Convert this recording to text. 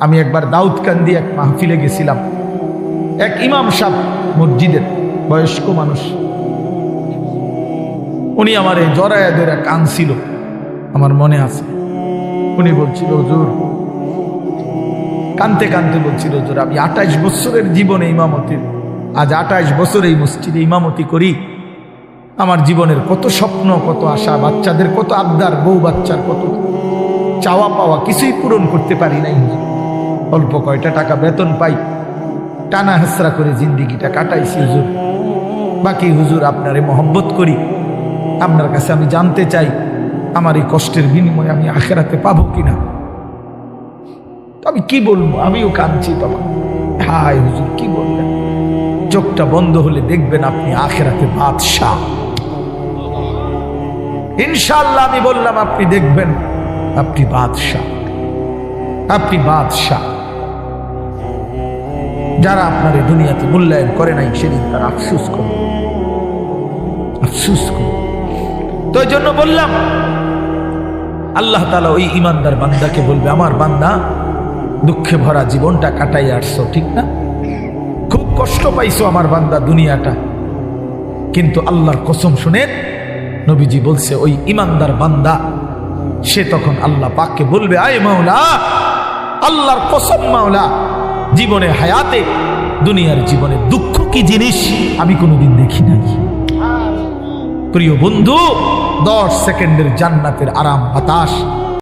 আমি একবার দাউদকান্দি এক মাহফিলে গেছিলাম। এক ইমাম সাহ মসজিদের বয়স্ক মানুষ। উনি আমার এই জরায়া ধরে কানছিল আমার মনে আছে। উনি বলছিল, হুজুর। কানতে কানতে বলছিল, হুজুর, আমি আঠাইশ বছরের জীবনে ইমামতির আজ আঠাইশ বছর এই মসজিদে ইমামতি করি। আমার জীবনের কত স্বপ্ন, কত আশা, বাচ্চাদের কত আবদার, বউ বাচ্চার কত চাওয়া পাওয়া কিছুই পূরণ করতে পারি নাই, হুজুর। অল্প কয়টা টাকা বেতন পাই। টানা হেসরা করে জিন্দিগিটা কাটাইছি হুজুর। বাকি হুজুর আপনারে মহব্বত করি। আপনার কাছে আমি জানতে চাই, আমার এই কষ্টের বিনিময়ে আমি আখেরাতে পাবো কিনা। আমি কি বলব? আমিও কাঁদছি তখন। হায় হুজুর, কি বলবেন? চোখটা বন্ধ হলে দেখবেন আপনি আখেরাতে বাদশাহ। ইনশাল্লাহ আমি বললাম, আপনি দেখবেন, আপনি বাদশাহ। আপনি বাদশাহ। যারা আপনার দুনিয়াতে মূল্যায়ন করে নাই, সেদিন তার আফসুস করে আফসুস করে তো জন্য বললাম, আল্লাহ তালা ওই ইমানদার বান্দাকে বলবে, আমার বান্দা, দুঃখে ভরা জীবনটা কাটাই আসছো, ঠিক না? খুব কষ্ট পাইছো আমার বান্দা দুনিয়াটা। কিন্তু আল্লাহর কসম শুনেন নবীজি বলছে, ওই ইমানদার বান্দা, সে তখন আল্লাহ পাককে বলবে, আয় মাওলা, আল্লাহর কসম মাওলা জীবনে হায়াতে, দুনিয়ার জীবনে দুঃখ কি জিনিস আমি কোনোদিন দেখি নাই। প্রিয় বন্ধু, দশ সেকেন্ডের জান্নাতের আরাম বাতাস